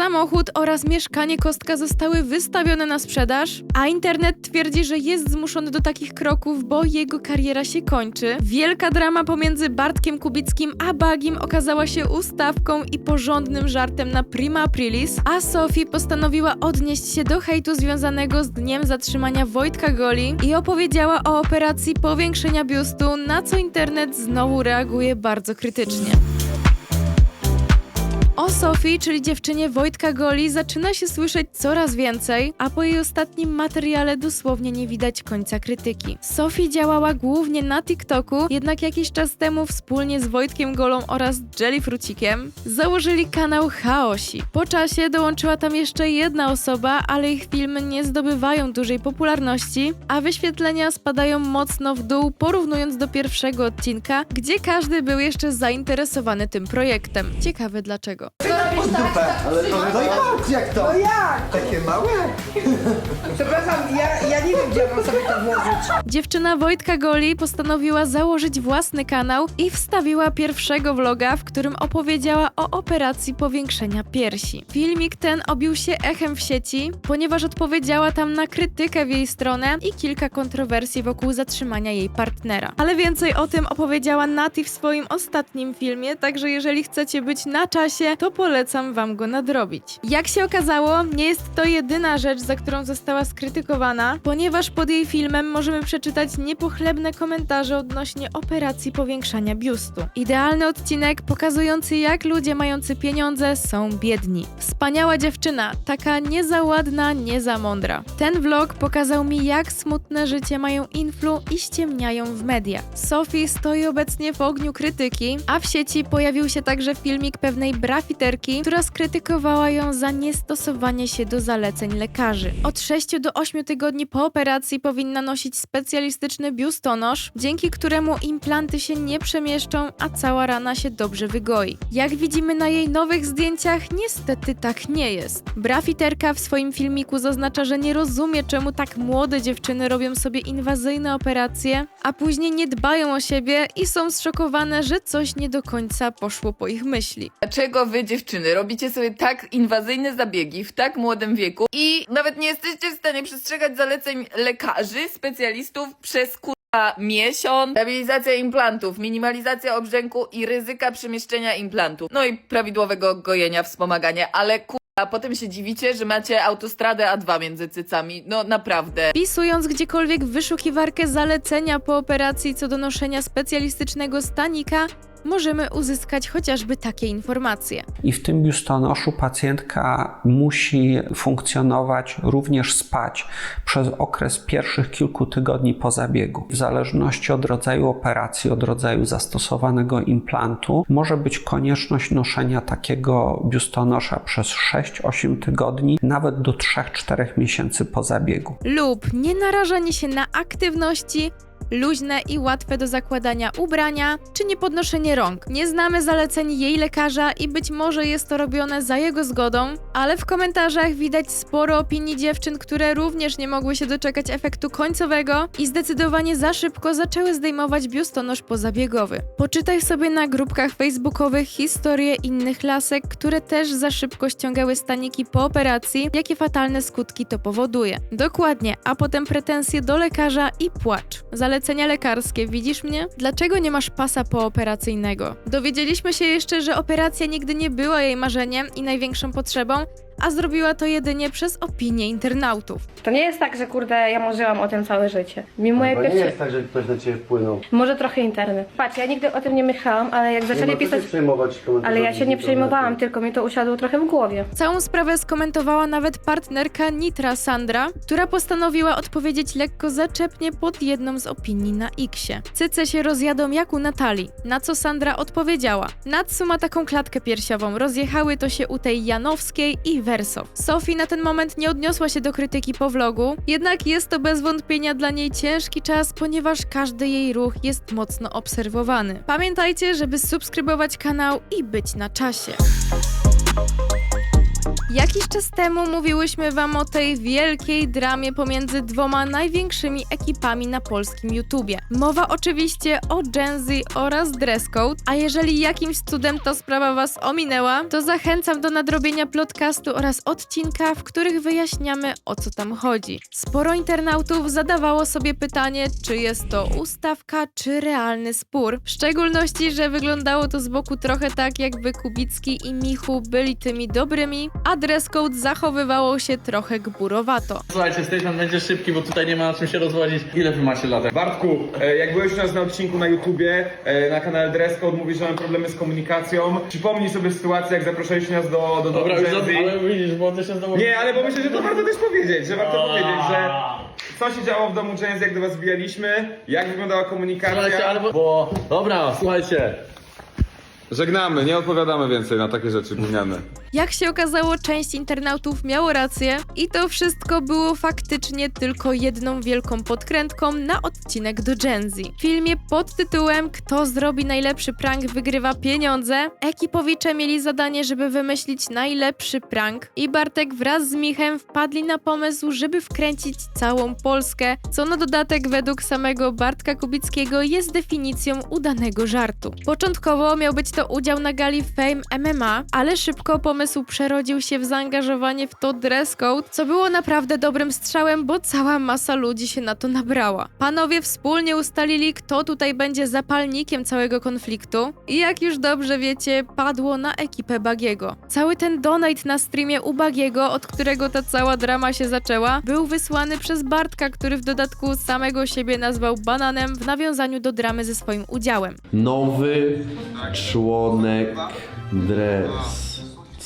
Samochód oraz mieszkanie Kostka zostały wystawione na sprzedaż, a internet twierdzi, że jest zmuszony do takich kroków, bo jego kariera się kończy. Wielka drama pomiędzy Bartkiem Kubickim a Bagim okazała się ustawką i porządnym żartem na prima aprilis, a Sophie postanowiła odnieść się do hejtu związanego z dniem zatrzymania Wojtka Goli i opowiedziała o operacji powiększenia biustu, na co internet znowu reaguje bardzo krytycznie. Sofii, czyli dziewczynie Wojtka Goli, zaczyna się słyszeć coraz więcej, a po jej ostatnim materiale dosłownie nie widać końca krytyki. Sophie działała głównie na TikToku, jednak jakiś czas temu wspólnie z Wojtkiem Golą oraz Jelly Frucikiem założyli kanał Chaosi. Po czasie dołączyła tam jeszcze jedna osoba, ale ich filmy nie zdobywają dużej popularności, a wyświetlenia spadają mocno w dół, porównując do pierwszego odcinka, gdzie każdy był jeszcze zainteresowany tym projektem. Ciekawe dlaczego. Ale to No i patrz jak to! No jak? Takie małe? Przepraszam, ja, ja nie wiem, gdzie mam sobie to włożyć. Dziewczyna Wojtka Goli postanowiła założyć własny kanał i wstawiła pierwszego vloga, w którym opowiedziała o operacji powiększenia piersi. Filmik ten obił się echem w sieci, ponieważ odpowiedziała tam na krytykę w jej stronę i kilka kontrowersji wokół zatrzymania jej partnera. Ale więcej o tym opowiedziała Nati w swoim ostatnim filmie, także jeżeli chcecie być na czasie, to polecam wam go nadrobić. Jak się okazało, nie jest to jedyna rzecz, za którą została skrytykowana, ponieważ pod jej filmem możemy przeczytać niepochlebne komentarze odnośnie operacji powiększania biustu. Idealny odcinek pokazujący jak ludzie mający pieniądze są biedni. Wspaniała dziewczyna, taka nie za ładna, nie za mądra. Ten vlog pokazał mi jak smutne życie mają influ i ściemniają w media. Sophie stoi obecnie w ogniu krytyki, a w sieci pojawił się także filmik pewnej brafiterki, która skrytykowała ją za niestosowanie się do zaleceń lekarzy. Od 6 do 8 tygodni po operacji powinna nosić specjalistyczny biustonosz, dzięki któremu implanty się nie przemieszczą, a cała rana się dobrze wygoi. Jak widzimy na jej nowych zdjęciach, niestety tak nie jest. Brafiterka w swoim filmiku zaznacza, że nie rozumie, czemu tak młode dziewczyny robią sobie inwazyjne operacje, a później nie dbają o siebie i są zszokowane, że coś nie do końca poszło po ich myśli. Dlaczego wy, dziewczyny, robicie sobie tak inwazyjne zabiegi w tak młodym wieku i nawet nie jesteście w stanie przestrzegać zaleceń lekarzy, specjalistów przez kurwa miesiąc? Stabilizacja implantów, minimalizacja obrzęku i ryzyka przemieszczenia implantów. No i prawidłowego gojenia, wspomagania, ale kurwa, potem się dziwicie, że macie autostradę A2 między cycami. No naprawdę. Wpisując gdziekolwiek wyszukiwarkę zalecenia po operacji co do noszenia specjalistycznego stanika, możemy uzyskać chociażby takie informacje. I w tym biustonoszu pacjentka musi funkcjonować, również spać przez okres pierwszych kilku tygodni po zabiegu. W zależności od rodzaju operacji, od rodzaju zastosowanego implantu, może być konieczność noszenia takiego biustonosza przez 6-8 tygodni, nawet do 3-4 miesięcy po zabiegu. Lub nie narażanie się na aktywności, luźne i łatwe do zakładania ubrania, czy nie podnoszenie rąk. Nie znamy zaleceń jej lekarza i być może jest to robione za jego zgodą, ale w komentarzach widać sporo opinii dziewczyn, które również nie mogły się doczekać efektu końcowego i zdecydowanie za szybko zaczęły zdejmować biustonosz pozabiegowy. Poczytaj sobie na grupkach facebookowych historie innych lasek, które też za szybko ściągały staniki po operacji, jakie fatalne skutki to powoduje. Dokładnie, a potem pretensje do lekarza i płacz. Zalecenia lekarskie, widzisz mnie? Dlaczego nie masz pasa pooperacyjnego? Dowiedzieliśmy się jeszcze, że operacja nigdy nie była jej marzeniem i największą potrzebą, a zrobiła to jedynie przez opinię internautów. To nie jest tak, że kurde, ja marzyłam o tym całe życie. Mi moje Bo nie jest tak, że ktoś na ciebie wpłynął. Może trochę internet. Patrz, ja nigdy o tym nie myślałam, ale jak Nie zaczęli ma co pisać... się przejmować komentarzami Ale ja się nie przejmowałam, tylko mi to usiadło trochę w głowie. Całą sprawę skomentowała nawet partnerka Nitra Sandra, która postanowiła odpowiedzieć lekko zaczepnie pod jedną z opinii na Xie. Cyce się rozjadą jak u Natalii, na co Sandra odpowiedziała. Natsu ma taką klatkę piersiową, rozjechały to się u tej Janowskiej i Wersow. Sophie na ten moment nie odniosła się do krytyki po vlogu, jednak jest to bez wątpienia dla niej ciężki czas, ponieważ każdy jej ruch jest mocno obserwowany. Pamiętajcie, żeby subskrybować kanał i być na czasie. Jakiś czas temu mówiłyśmy wam o tej wielkiej dramie pomiędzy dwoma największymi ekipami na polskim YouTubie. Mowa oczywiście o Gen Z oraz Dress Code, a jeżeli jakimś cudem ta sprawa was ominęła, to zachęcam do nadrobienia podcastu oraz odcinka, w których wyjaśniamy o co tam chodzi. Sporo internautów zadawało sobie pytanie, czy jest to ustawka, czy realny spór. W szczególności, że wyglądało to z boku trochę tak, jakby Kubicki i Michu byli tymi dobrymi, a dress code zachowywało się trochę gburowato. Słuchajcie, statement będzie szybki, bo tutaj nie ma na czym się rozwodzić. Ile wy macie lat? Bartku, e, jak byłeś u nas na odcinku na YouTubie, e, na kanale Dresscode, mówisz, że mam problemy z komunikacją. Przypomnij sobie sytuację, jak zapraszaliście nas do, do, do Dobra, już za- ale widzisz, bo ty się znowu... Nie, ale bo myślę, że to warto też powiedzieć, że warto powiedzieć, że co się działo w domu Gen Z, jak do was wbijaliśmy, jak wyglądała komunikacja. Słuchajcie, ale bo... bo... Dobra, słuchajcie. Żegnamy, nie odpowiadamy więcej na takie rzeczy gówniane. Jak się okazało, część internautów miało rację i to wszystko było faktycznie tylko jedną wielką podkrętką na odcinek do Gen Z. W filmie pod tytułem Kto zrobi najlepszy prank wygrywa pieniądze, ekipowicze mieli zadanie, żeby wymyślić najlepszy prank i Bartek wraz z Michem wpadli na pomysł, żeby wkręcić całą Polskę, co na dodatek według samego Bartka Kubickiego jest definicją udanego żartu. Początkowo miał być to udział na gali Fame MMA, ale szybko pomysł przerodził się w zaangażowanie w to dress code, co było naprawdę dobrym strzałem, bo cała masa ludzi się na to nabrała. Panowie wspólnie ustalili, kto tutaj będzie zapalnikiem całego konfliktu i jak już dobrze wiecie, padło na ekipę Bagiego. Cały ten donate na streamie u Bagiego, od którego ta cała drama się zaczęła, był wysłany przez Bartka, który w dodatku samego siebie nazwał bananem w nawiązaniu do dramy ze swoim udziałem. Nowy członek Dress.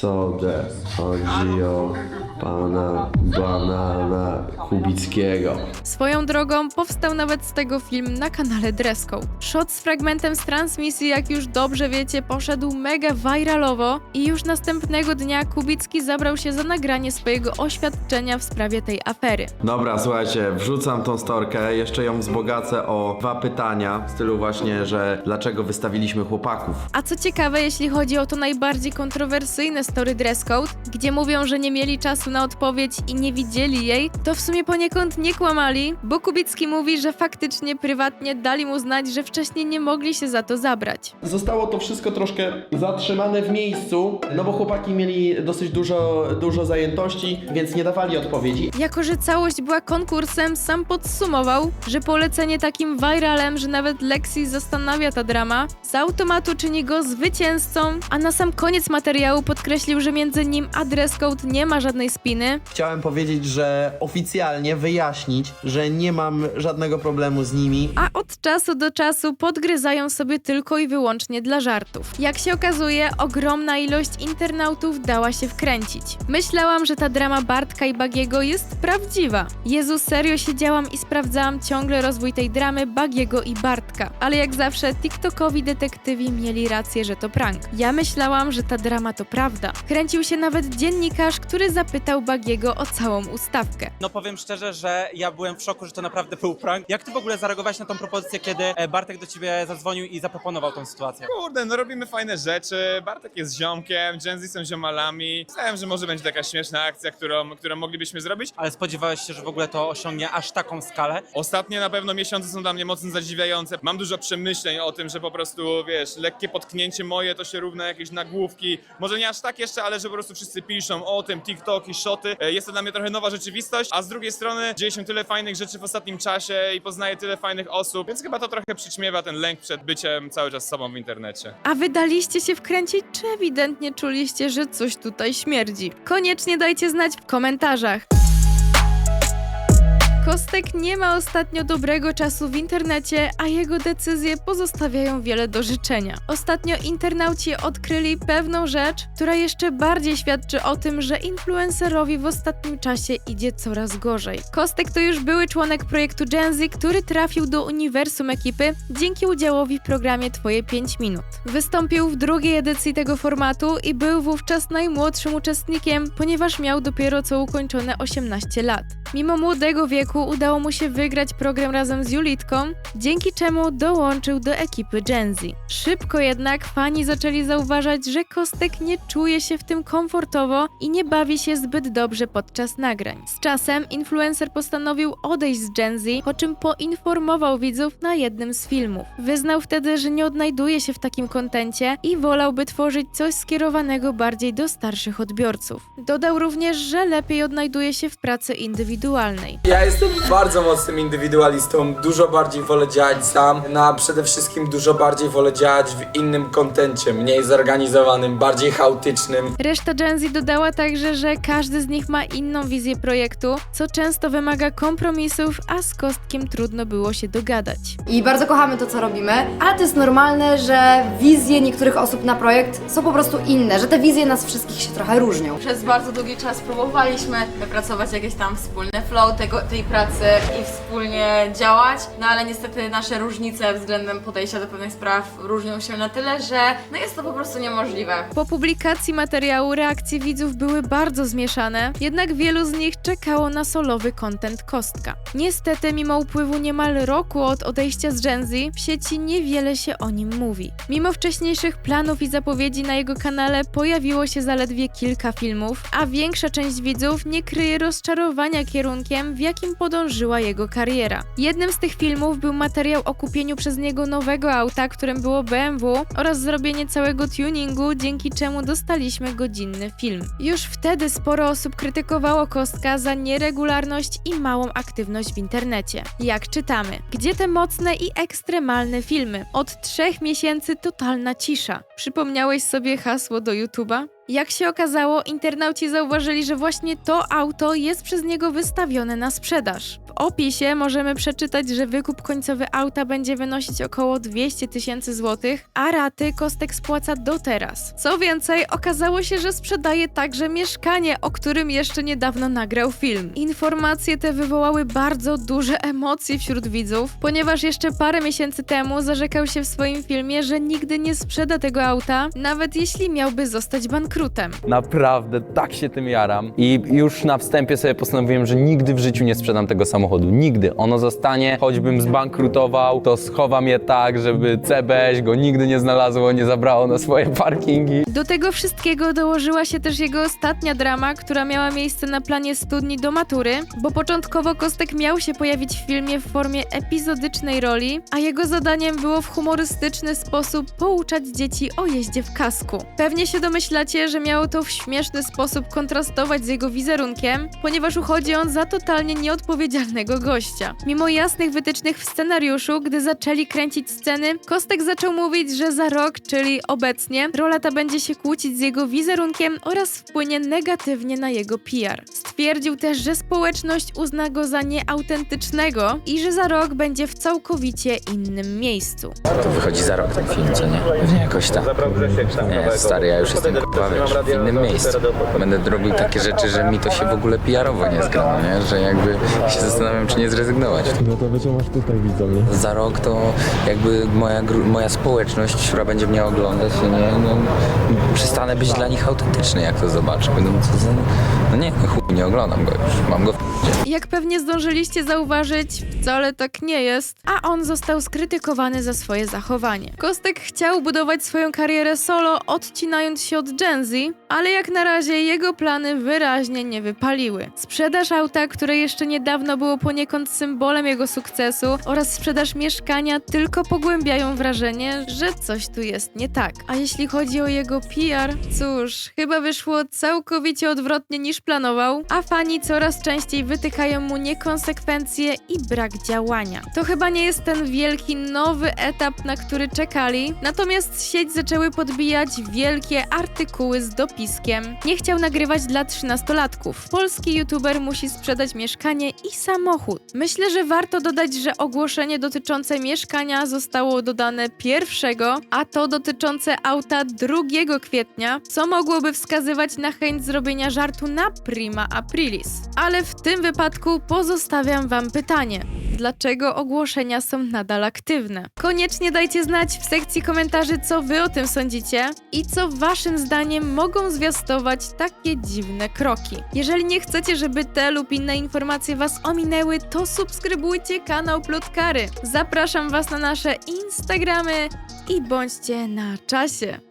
Co de? Chodzi o pana banana Kubickiego. Swoją drogą powstał nawet z tego film na kanale Dresscode. Shot z fragmentem z transmisji, jak już dobrze wiecie, poszedł mega viralowo i już następnego dnia Kubicki zabrał się za nagranie swojego oświadczenia w sprawie tej afery. Dobra, słuchajcie, wrzucam tą storkę, jeszcze ją wzbogacę o dwa pytania w stylu właśnie, że dlaczego wystawiliśmy chłopaków. A co ciekawe, jeśli chodzi o to najbardziej kontrowersyjne story Dresscode, gdzie mówią, że nie mieli czasu na odpowiedź i nie widzieli jej, to w sumie poniekąd nie kłamali, bo Kubicki mówi, że faktycznie prywatnie dali mu znać, że wcześniej nie mogli się za to zabrać. Zostało to wszystko troszkę zatrzymane w miejscu, no bo chłopaki mieli dosyć dużo, dużo zajętości, więc nie dawali odpowiedzi. Jako, że całość była konkursem, sam podsumował, że polecenie takim viralem, że nawet Lexi zastanawia ta drama, z automatu czyni go zwycięzcą, a na sam koniec materiału podkreślił, że między nim a nie ma żadnej spiny, Chciałem powiedzieć, że oficjalnie wyjaśnić, że nie mam żadnego problemu z nimi. a od czasu do czasu podgryzają sobie tylko i wyłącznie dla żartów. Jak się okazuje, ogromna ilość internautów dała się wkręcić. Myślałam, że ta drama Bartka i Bagiego jest prawdziwa. Jezu, serio siedziałam i sprawdzałam ciągle rozwój tej dramy Bagiego i Bartka. Ale jak zawsze, TikTokowi detektywi mieli rację, że to prank. Ja myślałam, że ta drama to prawda. Kręcił się nawet dziennikarz, który zapytał Bagiego o całą ustawkę. No powiem szczerze, że ja byłem w szoku, że to naprawdę był prank. Jak ty w ogóle zareagowałeś na tą propozycję, kiedy e, Bartek do ciebie zadzwonił i zaproponował tą sytuację? Kurde, no robimy fajne rzeczy, Bartek jest ziomkiem, Gen Z są ziomalami. Myślałem, że może będzie taka śmieszna akcja, którą, którą moglibyśmy zrobić. Ale spodziewałeś się, że w ogóle to osiągnie aż taką skalę? Ostatnie na pewno miesiące są dla mnie mocno zadziwiające. Mam dużo przemyśleń o tym, że po prostu, wiesz, lekkie potknięcie moje to się równa jakieś nagłówki. Może nie aż tak jeszcze, ale że po prostu wszyscy piszą o tym, TikToki, shoty. E, Jest to dla mnie trochę nowa rzeczywistość, a z drugiej strony dzieje się tyle fajnych rzeczy w ostatnim czasie i poznaję tyle fajnych osób, więc chyba to trochę przyćmiewa ten lęk przed byciem cały czas sobą w internecie. A wy daliście się wkręcić, czy ewidentnie czuliście, że coś tutaj śmierdzi? Koniecznie dajcie znać w komentarzach. Kostek nie ma ostatnio dobrego czasu w internecie, a jego decyzje pozostawiają wiele do życzenia. Ostatnio internauci odkryli pewną rzecz, która jeszcze bardziej świadczy o tym, że influencerowi w ostatnim czasie idzie coraz gorzej. Kostek to już były członek projektu Gen Z, który trafił do uniwersum ekipy dzięki udziałowi w programie Twoje 5 minut. Wystąpił w drugiej edycji tego formatu i był wówczas najmłodszym uczestnikiem, ponieważ miał dopiero co ukończone 18 lat. Mimo młodego wieku udało mu się wygrać program razem z Julitką, dzięki czemu dołączył do ekipy Gen Z. Szybko jednak fani zaczęli zauważać, że Kostek nie czuje się w tym komfortowo i nie bawi się zbyt dobrze podczas nagrań. Z czasem influencer postanowił odejść z Gen Z, po czym poinformował widzów na jednym z filmów. Wyznał wtedy, że nie odnajduje się w takim kontencie i wolałby tworzyć coś skierowanego bardziej do starszych odbiorców. Dodał również, że lepiej odnajduje się w pracy indywidualnej. Ja jestem bardzo mocnym indywidualistą, dużo bardziej wolę działać sam, no a przede wszystkim dużo bardziej wolę działać w innym kontencie, mniej zorganizowanym, bardziej chaotycznym. Reszta Gen Z dodała także, że każdy z nich ma inną wizję projektu, co często wymaga kompromisów, a z Kostkiem trudno było się dogadać. I bardzo kochamy to, co robimy, ale to jest normalne, że wizje niektórych osób na projekt są po prostu inne, że te wizje nas wszystkich się trochę różnią. Przez bardzo długi czas próbowaliśmy wypracować jakieś tam wspólne flow tego, tej pracy i wspólnie działać, no ale niestety nasze różnice względem podejścia do pewnych spraw różnią się na tyle, że no jest to po prostu niemożliwe. Po publikacji materiału reakcje widzów były bardzo zmieszane, jednak wielu z nich czekało na solowy content Kostka. Niestety, mimo upływu niemal roku od odejścia z Gen Z, w sieci niewiele się o nim mówi. Mimo wcześniejszych planów i zapowiedzi na jego kanale pojawiło się zaledwie kilka filmów, a większa część widzów nie kryje rozczarowania kierunkiem, w jakim podążyła jego kariera. Jednym z tych filmów był materiał o kupieniu przez niego nowego auta, którym było BMW oraz zrobienie całego tuningu, dzięki czemu dostaliśmy godzinny film. Już wtedy sporo osób krytykowało Kostka za nieregularność i małą aktywność w internecie. Jak czytamy, gdzie te mocne i ekstremalne filmy? Od trzech miesięcy totalna cisza. Przypomniałeś sobie hasło do YouTube'a? Jak się okazało, internauci zauważyli, że właśnie to auto jest przez niego wystawione na sprzedaż. W opisie możemy przeczytać, że wykup końcowy auta będzie wynosić około 200 tysięcy złotych, a raty Kostek spłaca do teraz. Co więcej, okazało się, że sprzedaje także mieszkanie, o którym jeszcze niedawno nagrał film. Informacje te wywołały bardzo duże emocje wśród widzów, ponieważ jeszcze parę miesięcy temu zarzekał się w swoim filmie, że nigdy nie sprzeda tego auta, nawet jeśli miałby zostać bankrutem. Naprawdę tak się tym jaram. I już na wstępie sobie postanowiłem, że nigdy w życiu nie sprzedam tego samochodu. Nigdy. Ono zostanie, choćbym zbankrutował, to schowam je tak, żeby CBŚ go nigdy nie znalazło, nie zabrało na swoje parkingi. Do tego wszystkiego dołożyła się też jego ostatnia drama, która miała miejsce na planie studni do matury, bo początkowo Kostek miał się pojawić w filmie w formie epizodycznej roli, a jego zadaniem było w humorystyczny sposób pouczać dzieci o jeździe w kasku. Pewnie się domyślacie, że miało to w śmieszny sposób kontrastować z jego wizerunkiem, ponieważ uchodzi on za totalnie nieodpowiedzialnego gościa. Mimo jasnych wytycznych w scenariuszu, gdy zaczęli kręcić sceny, Kostek zaczął mówić, że za rok, czyli obecnie, rola ta będzie się kłócić z jego wizerunkiem oraz wpłynie negatywnie na jego PR. Stwierdził też, że społeczność uzna go za nieautentycznego i że za rok będzie w całkowicie innym miejscu. To wychodzi za rok ten film, co nie? Pewnie jakoś tak. Nie, stary, ja już jestem kurwa, wiesz, w innym miejscu. Będę robił takie rzeczy, że mi to się w ogóle PR-owo nie zgra, nie? Że jakby się zastanawiam, czy nie zrezygnować. No to wiecie, masz tutaj widzą, nie? Za rok to jakby moja, moja społeczność, która będzie mnie oglądać, nie, no, przestanę być dla nich autentyczny, jak to zobaczę. Będą co za... No nie, no chuj, nie oglądam go już, mam go w Jak pewnie zdążyliście zauważyć, wcale tak nie jest, a on został skrytykowany za swoje zachowanie. Kostek chciał budować swoją karierę solo, odcinając się od Gen Ale jak na razie jego plany wyraźnie nie wypaliły. Sprzedaż auta, które jeszcze niedawno było poniekąd symbolem jego sukcesu, oraz sprzedaż mieszkania tylko pogłębiają wrażenie, że coś tu jest nie tak. A jeśli chodzi o jego PR, cóż, chyba wyszło całkowicie odwrotnie niż planował, a fani coraz częściej wytykają mu niekonsekwencje i brak działania. To chyba nie jest ten wielki nowy etap, na który czekali, natomiast sieć zaczęły podbijać wielkie artykuły z dopiskiem. Nie chciał nagrywać dla 13-latków. Polski youtuber musi sprzedać mieszkanie i samochód. Myślę, że warto dodać, że ogłoszenie dotyczące mieszkania zostało dodane pierwszego, a to dotyczące auta 2 kwietnia, co mogłoby wskazywać na chęć zrobienia żartu na prima aprilis. Ale w tym wypadku pozostawiam wam pytanie. Dlaczego ogłoszenia są nadal aktywne. Koniecznie dajcie znać w sekcji komentarzy, co wy o tym sądzicie i co waszym zdaniem mogą zwiastować takie dziwne kroki. Jeżeli nie chcecie, żeby te lub inne informacje was ominęły, to subskrybujcie kanał Plotkary. Zapraszam was na nasze Instagramy i bądźcie na czasie.